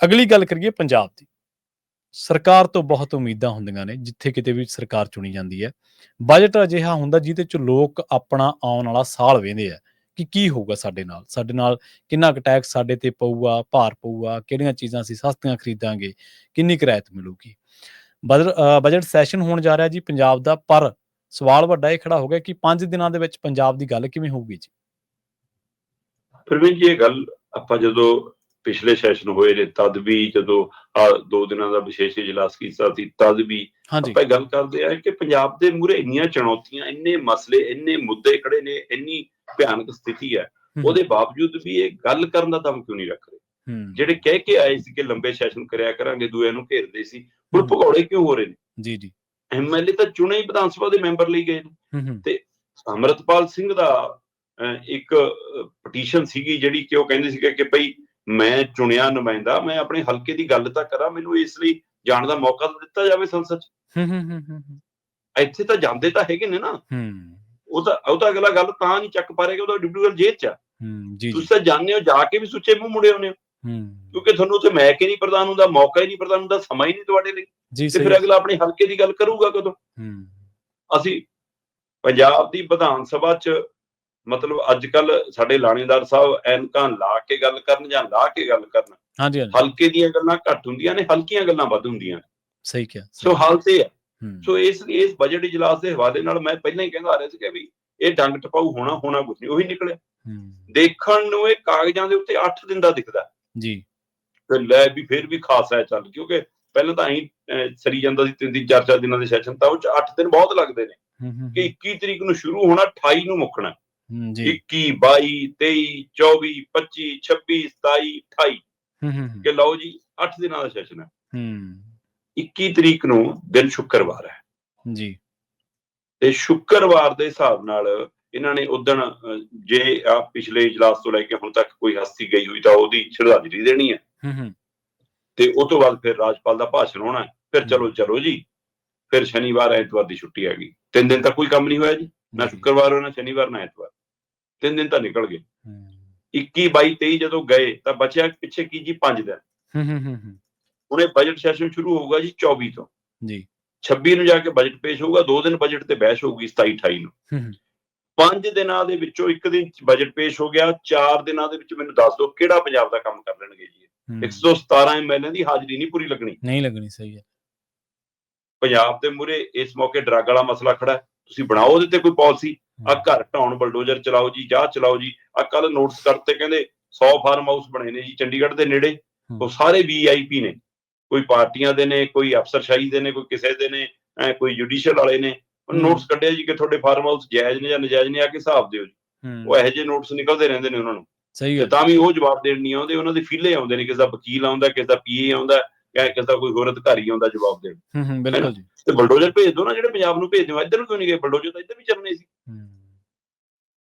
ਅਗਲੀ ਗੱਲ ਕਰੀਏ ਪੰਜਾਬ ਦੀ। ਸਰਕਾਰ ਤੋਂ ਬਹੁਤ ਉਮੀਦਾਂ ਹੁੰਦੀਆਂ ਨੇ, ਜਿੱਥੇ ਕਿਤੇ ਵੀ ਸਰਕਾਰ ਚੁਣੀ ਜਾਂਦੀ ਹੈ। ਬਜਟ ਅਜਿਹਾ ਹੁੰਦਾ ਜਿਹਦੇ ਚ ਲੋਕ ਆਪਣਾ ਆਉਣ ਵਾਲਾ ਸਾਲ ਵੇਂਦੇ ਆ ਕਿ ਕੀ ਹੋਊਗਾ ਸਾਡੇ ਨਾਲ। ਸਾਡੇ ਨਾਲ ਕਿੰਨਾ ਕੁ ਟੈਕਸ ਸਾਡੇ ਤੇ ਪਊਗਾ, ਭਾਰ ਪਊਗਾ, ਕਿਹੜੀਆਂ ਚੀਜ਼ਾਂ ਅਸੀਂ ਸਸਤੀਆਂ ਖਰੀਦਾਂਗੇ, ਕਿੰਨੀ ਕਿਰਾਇਤ ਮਿਲੂਗੀ। ਬਜਟ ਸੈਸ਼ਨ ਹੋਣ ਜਾ ਰਿਹਾ ਜੀ ਪੰਜਾਬ ਦਾ, ਪਰ ਸਵਾਲ ਵੱਡਾ ਇਹ ਖੜਾ ਹੋ ਗਿਆ ਕਿ 5 ਦਿਨਾਂ ਦੇ ਵਿੱਚ ਪੰਜਾਬ ਦੀ ਗੱਲ ਕਿਵੇਂ ਹੋਊਗੀ ਜੀ? ਪ੍ਰਵੀਨ ਜੀ, ਇਹ ਗੱਲ ਆਪਾਂ ਜਦੋਂ ਪਿਛਲੇ ਸੈਸ਼ਨ ਹੋਏ ਨੇ ਤਦ ਵੀ ਜਦੋਂ ਆ ਦੋ ਦਿਨਾਂ ਦਾ ਵਿਸ਼ੇਸ਼ ਇਜਲਾਸ ਕੀਤਾ ਸੀ ਤਦ ਵੀ ਆਪਾਂ ਗੱਲ ਕਰਦੇ ਆ ਕਿ ਪੰਜਾਬ ਦੇ ਮੂਰੇ ਇੰਨੀਆਂ ਚੁਣੌਤੀਆਂ ਇੰਨੇ ਮਸਲੇ ਇੰਨੇ ਮੁੱਦੇ ਖੜੇ ਨੇ ਇੰਨੀ ਭਿਆਨਕ ਸਥਿਤੀ ਹੈ ਉਹਦੇ ਬਾਵਜੂਦ ਵੀ ਇਹ ਗੱਲ ਕਰਨ ਦਾ ਦਮ ਕਿਉਂ ਨਹੀਂ ਰੱਖ ਰਹੇ? ਜਿਹੜੇ ਕਹਿ ਕੇ ਆਏ ਸੀ ਕਿ ਲੰਬੇ ਸੈਸ਼ਨ ਕਰਿਆ ਕਰਾਂਗੇ ਦੂਏ ਨੂੰ ਘੇਰਦੇ ਸੀ ਹੁਣ। ਭਗੌੜੇ ਕਿਉਂ ਹੋ ਰਹੇ ਨੇ? ਜੀ ਜੀ। ਐਮਐਲਏ ਤਾਂ ਚੁਣੇ ਹੀ ਵਿਧਾਨ ਸਭਾ ਦੇ ਮੈਂਬਰ ਲਈ ਗਏ ਨੇ। ਹਮ, ਅਮਰਤਪਾਲ ਸਿੰਘ ਦਾ ਇੱਕ ਪਟੀਸ਼ਨ ਸੀਗੀ ਜਿਹੜੀ ਕਿ ਉਹ ਕਹਿੰਦੇ ਸੀਗੇ ਕਿ ਭਈ ਮੈਂ ਚੁਣਿਆ ਨੁਮਾਇੰਦਾ ਮੈਂ ਆਪਣੇ ਹਲਕੇ ਦੀ ਗੱਲ ਤਾਂ ਕਰਾਂ ਮੈਨੂੰ ਇਸ ਲਈ ਜਾਣ ਦਾ ਮੌਕਾ ਦਿੱਤਾ ਜਾਵੇ ਸੰਸਦ 'ਚ। ਇੱਥੇ ਤਾਂ ਜਾਂਦੇ ਤਾਂ ਹੈਗੇ ਨੇ ਨਾ। ਉਹ ਤਾਂ ਉਹ ਤਾਂ ਅਗਲਾ ਗੱਲ ਤਾਂ ਨਹੀਂ ਚੱਕ ਪਾ ਰਿਹਾ ਕਿ ਉਹਦਾ ਡਿਪਟੀ ਜੇਲ੍ਹ 'ਚ ਜੀ ਤੁਸੀਂ ਤਾਂ ਜਾਣਦੇ ਹੋ ਜਾ ਕੇ ਵੀ ਸੁੱਚੇ ਮੂੰਹ ਮੁੜੇ ਹੋਣੇ ਹੋ। ਕਿਉਂਕਿ ਤੁਹਾਨੂੰ ਉੱਥੇ ਮੈਂ ਕਿ ਨਹੀਂ ਪ੍ਰਧਾਨ ਹੁੰਦਾ ਮੌਕਾ ਹੀ ਨਹੀਂ ਪ੍ਰਧਾਨ ਹੁੰਦਾ ਸਮਾਂ ਹੀ ਨਹੀਂ ਤੁਹਾਡੇ ਲਈ। ਤੇ ਫਿਰ ਅਗਲਾ ਆਪਣੇ ਹਲਕੇ ਦੀ ਗੱਲ ਕਰੂਗਾ ਕਦੋਂ? ਅਸੀਂ ਪੰਜਾਬ ਦੀ ਵਿਧਾਨ ਸਭਾ 'ਚ ਮਤਲਬ ਅੱਜ ਕੱਲ ਸਾਡੇ ਲਾਣੇਦਾਰ ਸਾਹਿਬ ਐਨਕਾਂ ਲਾ ਕੇ ਗੱਲ ਕਰਨ ਜਾਂ ਲਾ ਕੇ ਗੱਲ ਕਰਨ ਹਾਂਜੀ ਹਾਂਜੀ। ਹਲਕੇ ਦੀਆਂ ਗੱਲਾਂ ਘੱਟ ਹੁੰਦੀਆਂ ਨੇ ਹਲਕੀਆਂ ਗੱਲਾਂ ਵੱਧ ਹੁੰਦੀਆਂ ਨੇ। ਸਹੀ ਕਿਹਾ ਸੋ ਹਾਲ ਤੇ ਹੈ। ਸੋ ਇਸ ਇਸ ਬਜਟ ਇਜਲਾਸ ਦੇ ਹਵਾਲੇ ਨਾਲ ਮੈਂ ਪਹਿਲਾਂ ਹੀ ਕਹਿੰਦਾ ਆ ਰਿਹਾ ਸੀ ਕਿ ਵੀ ਇਹ ਡੰਗ ਟਪਾਊ ਹੋਣਾ ਹੋਣਾ ਕੁਝ ਨਹੀਂ ਉਹੀ ਨਿਕਲਿਆ। ਦੇਖਣ ਨੂੰ ਇਹ ਕਾਗਜ਼ਾਂ ਦੇ ਉੱਤੇ 8 ਦਿਨ ਦਾ ਦਿਖਦਾ। ਜੀ। ਤੇ ਲੈ ਵੀ ਫਿਰ ਵੀ ਖਾਸਾ ਹੈ ਚੱਲ ਕਿਉਂਕਿ ਪਹਿਲਾਂ ਤਾਂ ਐਂ ਸਰੀ ਜਾਂਦਾ ਸੀ ਤਿੰਨ ਤਿੰਨ ਚਾਰ ਚਾਰ ਦਿਨਾਂ ਦੇ ਸੈਸ਼ਨ ਤਾਂ ਉਹ ਚ 8 ਦਿਨ ਬਹੁਤ ਲੱਗਦੇ ਨੇ ਕਿ 21 ਤਰੀਕ ਨੂੰ ਸ਼ੁਰੂ ਹੋਣਾ 28 ਨੂੰ ਮੁੱਕਣਾ। ਜੀ। 21 22 23 24 25 26 27 28 ਹਮ, ਹਮ, ਹਮ, ਕਿ ਲਓ ਜੀ 8 ਦਿਨਾਂ ਦਾ ਸੈਸ਼ਨ ਹੈ। 21 ਤਰੀਕ ਨੂੰ ਦਿਨ ਸ਼ੁੱਕਰਵਾਰ ਹੈ। ਜੀ। ਤੇ ਸ਼ੁੱਕਰਵਾਰ ਦੇ ਹਿਸਾਬ ਨਾਲ ਇਹਨਾਂ ਨੇ ਉਦਣ ਜੇ ਆ ਪਿਛਲੇ ਇਜਲਾਸ ਤੋਂ ਲੈ ਕੇ ਹੁਣ ਤੱਕ ਕੋਈ ਹਸਤੀ ਗਈ ਹੋਈ ਤਾਂ ਉਹਦੀ ਸ਼ਰਧਾਂਜਲੀ ਦੇਣੀ ਹੈ। ਤੇ ਉਹ ਤੋਂ ਬਾਅਦ ਫਿਰ ਰਾਜਪਾਲ ਦਾ ਭਾਸ਼ਣ ਹੋਣਾ ਹੈ। ਫਿਰ ਚਲੋ ਚਲੋ ਜੀ। ਫਿਰ ਸ਼ਨੀਵਾਰ ਐਤਵਾਰ ਦੀ ਛੁੱਟੀ ਆ ਗਈ ਤਿੰਨ ਦਿਨ ਤੱਕ ਕੋਈ ਕੰਮ ਨਹੀਂ ਹੋਇਆ ਜੀ। ਨਾ ਸ਼ੁੱਕਰਵਾਰ ਹੋਣਾ ਸ਼ਨੀਵਾਰ ਨਾ ਐਤਵਾਰ। ਤਿੰਨ ਦਿਨ ਤਾਂ ਨਿਕਲ ਗਏ। ਹਮ, 21 22 23 ਜਦੋਂ ਗਏ ਤਾਂ ਬਚਿਆ ਪਿੱਛੇ ਕੀ ਜੀ? 5 ਦਿਨ। ਹਮ, ਹਮ, ਹੁਣ ਇਹ ਬਜਟ ਸੈਸ਼ਨ ਸ਼ੁਰੂ ਹੋਊਗਾ ਜੀ 24 ਤੋਂ। ਜੀ। 26 ਨੂੰ ਜਾ ਕੇ ਬਜਟ ਪੇਸ਼ ਹੋਊਗਾ ਦੋ ਦਿਨ ਬਜਟ ਤੇ ਬਹਿਸ ਹੋਊਗੀ 27 28 ਨੂੰ। ਹਮ, ਹਮ, ਪੰਜ ਦਿਨਾਂ ਦੇ ਵਿੱਚੋਂ ਇੱਕ ਦਿਨ ਬਜਟ ਪੇਸ਼ ਹੋ ਗਿਆ ਚਾਰ ਦਿਨਾਂ ਦੇ ਵਿੱਚ ਮੈਨੂੰ ਦੱਸ ਦਿਓ ਕਿਹੜਾ ਪੰਜਾਬ ਦਾ ਕੰਮ ਕਰ ਲੈਣਗੇ ਜੀ ਹਮ, 117 ਐਮਐਲਏ ਦੀ ਹਾਜ਼ਰੀ ਨਹੀਂ ਪੂਰੀ ਲੱਗਣੀ। ਨਹੀਂ ਲੱਗਣੀ ਸਹੀ ਹੈ। ਪੰਜਾਬ ਦੇ ਮੂਰੇ ਇਸ ਮੌਕੇ ਡਰੱਗ ਵਾਲਾ ਮਸਲਾ ਖੜਾ ਹੈ। ਤੁਸੀਂ ਬਣਾਓ ਉਹਦੇ ਤੇ ਕੋਈ ਪਾਲਿਸੀ ਆ ਘਰ ਢਾਉਣ ਬਲਡੋਜ਼ਰ ਚਲਾਓ ਜੀ ਜਾਂ ਚਲਾਓ ਜੀ। ਆ ਕੱਲ ਨੋਟਿਸ ਕਰਤੇ ਕਹਿੰਦੇ 100 ਫਾਰਮ ਹਾਊਸ ਬਣੇ ਨੇ ਜੀ ਚੰਡੀਗੜ੍ਹ ਦੇ ਨੇੜੇ। ਉਹ ਸਾਰੇ ਵੀਆਈਪੀ ਨੇ। ਕੋਈ ਪਾਰਟੀਆਂ ਦੇ ਨੇ ਕੋਈ ਅਫਸਰਸ਼ਾਹੀ ਦੇ ਨੇ ਕੋਈ ਕਿਸੇ ਦੇ ਨੇ ਐ ਕੋਈ ਜੁਡੀਸ਼ੀਅਲ ਵਾਲੇ ਨੇ। ਨੋਟਿਸ ਕੱਢਿਆ ਜੀ ਕਿ ਤੁਹਾਡੇ ਫਾਰਮ ਹਾਊਸ ਜਾਇਜ਼ ਨੇ ਜਾਂ ਨਜਾਇਜ਼ ਨੇ ਆ ਕੇ ਹਿਸਾਬ ਦਿਓ ਜੀ। ਉਹ ਇਹੋ ਜਿਹੇ ਨੋਟਿਸ ਨਿਕਲਦੇ ਰਹਿੰਦੇ ਨੇ ਉਹਨਾਂ ਨੂੰ। ਸਹੀ ਤੇ ਹੈ ਤਾਂ ਵੀ ਉਹ ਜਵਾਬ ਦੇਣ ਨਹੀਂ ਆਉਂਦੇ ਉਹਨਾਂ ਦੇ ਫੀਲੇ ਆਉਂਦੇ ਨੇ ਕਿਸੇ ਦਾ ਵਕੀਲ ਆਉਂਦਾ ਕਿਸੇ ਦਾ ਪੀਏ ਆਉਂਦਾ। ਕਿਸੇ ਦਾ ਕੋਈ ਹੋਰ ਅਧਿਕਾਰੀ ਆਉਂਦਾ ਜਵਾਬ ਦੇਣ। ਹਮ, ਹਮ, ਬਿਲਕੁਲ ਜੀ। ਤੇ ਬਲਡੋਜ਼ਰ ਭੇਜ ਦੋ ਨਾ ਜਿਹੜੇ ਪੰਜਾਬ ਨੂੰ ਭੇਜ ਦਿਓ। ਇੱਧਰ ਨੂੰ ਕਿਉਂ ਨਹੀਂ ਗਏ? ਬਲਡੋਜ਼ਰ ਤਾਂ ਇੱਧਰ ਵੀ ਚੱਲਣੇ ਸੀ।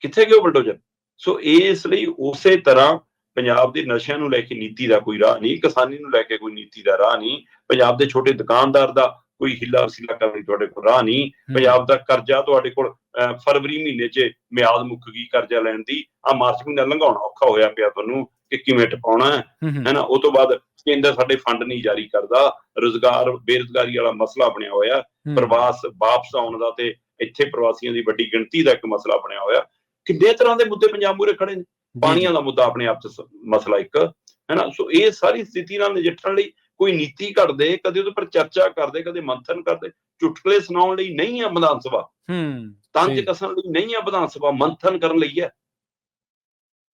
ਕਿੱਥੇ ਗਏ ਬਲਡੋਜ਼ਰ? ਸੋ ਇਸ ਲਈ ਉਸੇ ਤਰ੍ਹਾਂ ਪੰਜਾਬ ਦੇ ਨਸ਼ਿਆਂ ਨੂੰ ਲੈ ਕੇ ਨੀਤੀ ਦਾ ਕੋਈ ਰਾਹ ਨਹੀਂ ਕਿਸਾਨੀ ਨੂੰ ਲੈ ਕੇ ਕੋਈ ਨੀਤੀ ਦਾ ਰਾਹ ਨਹੀਂ ਪੰਜਾਬ ਦੇ ਛੋਟੇ ਦੁਕਾਨਦਾਰ ਦਾ ਕੋਈ ਹਿੱਲਾ ਵਸੀਲਾ ਕਰਨ ਲਈ ਤੁਹਾਡੇ ਕੋਲ ਰਾਹ ਨਹੀਂ। ਪੰਜਾਬ ਦਾ ਕਰਜ਼ਾ ਤੁਹਾਡੇ ਕੋਲ ਫਰਵਰੀ ਮਹੀਨੇ 'ਚ ਮਿਆਦ ਮੁੱਕ ਗਈ ਕਰਜ਼ਾ ਲੈਣ ਦੀ। ਆ ਮਾਰਚ ਮਹੀਨਾ ਲੰਘਾਉਣਾ ਔਖਾ ਹੋਇਆ ਪਿਆ ਤੁਹਾਨੂੰ ਕਿ ਕਿਵੇਂ ਟਪਾਉਣਾ ਹੈ। ਹੈਨਾ ਉਹ ਤੋਂ ਬਾਅਦ ਕੇਂਦਰ ਸਾਡੇ ਫੰਡ ਨਹੀਂ ਜਾਰੀ ਕਰਦਾ। ਰੋਜ਼ਗਾਰ ਬੇਰੁਜ਼ਗਾਰੀ ਵਾਲਾ ਮਸਲਾ ਬਣਿਆ ਹੋਇਆ। ਪ੍ਰਵਾਸ ਵਾਪਸ ਆਉਣ ਦਾ ਤੇ ਇੱਥੇ ਪ੍ਰਵਾਸੀਆਂ ਦੀ ਵੱਡੀ ਗਿਣਤੀ ਦਾ ਇੱਕ ਮਸਲਾ ਬਣਿਆ ਹੋਇਆ। ਕਿੰਨੇ ਤਰ੍ਹਾਂ ਦੇ ਮੁੱਦੇ ਪੰਜਾਬ ਮੂਰੇ ਖੜੇ ਨੇ? ਪਾਣੀਆਂ ਦਾ ਮੁੱਦਾ ਆਪਣੇ ਆਪ ਚ ਮਸਲਾ ਇੱਕ। ਹੈਨਾ ਸੋ ਇਹ ਸਾਰੀ ਸਥਿਤੀ ਨਾਲ ਨਜਿੱਠਣ ਲਈ ਕੋਈ ਨੀਤੀ ਘੜਦੇ ਕਦੇ ਉਹਦੇ ਪਰ ਚਰਚਾ ਕਰਦੇ ਕਦੇ ਮੰਥਨ ਕਰਦੇ ਚੁਟਕਲੇ ਸੁਣਾਉਣ ਲਈ ਨਹੀਂ ਆ ਵਿਧਾਨ ਸਭਾ। ਹਮ, ਤੰਜ। ਕਸਣ ਲਈ ਨਹੀਂ ਆ ਵਿਧਾਨ ਸਭਾ ਮੰਥਨ ਕਰਨ ਲਈ ਹੈ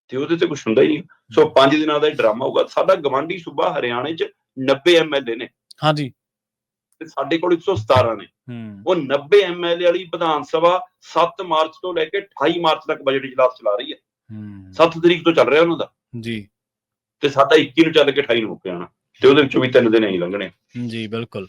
ਤੇ ਉਹਦੇ ਤੇ ਕੁਝ ਹੁੰਦਾ ਹੀ ਨਹੀਂ। ਸੋ ਪੰਜ ਦਿਨਾਂ ਦਾ ਡਰਾਮਾ ਹੋਊਗਾ। ਸਾਡਾ ਗਵਾਂਢੀ ਸੂਬਾ ਹਰਿਆਣੇ ਚ 90 ਐਮਐਲਏ ਨੇ। ਹਾਂਜੀ ਤੇ ਸਾਡੇ ਕੋਲ 117 ਨੇ। ਉਹ 90 ਐਮਐਲਏ ਵਾਲੀ ਵਿਧਾਨ ਸਭਾ 7 ਮਾਰਚ ਤੋਂ ਲੈ ਕੇ 28 ਮਾਰਚ ਤੱਕ ਬਜਟ ਇਜਲਾਸ ਚਲਾ ਰਹੀ ਹੈ। ਹਮ, 7 ਤਰੀਕ ਤੋਂ ਚੱਲ ਰਿਹਾ ਉਹਨਾਂ ਦਾ। ਜੀ। ਤੇ ਸਾਡਾ 21 ਨੂੰ ਚੱਲ ਕੇ 28 ਨੂੰ ਮੁੱਕ ਜਾਣਾ। ਤੇ ਉਹਦੇ ਵਿੱਚੋਂ ਵੀ ਤਿੰਨ ਦਿਨ ਹੀ ਲੰਘਣੇ ਜੀ ਬਿਲਕੁਲ।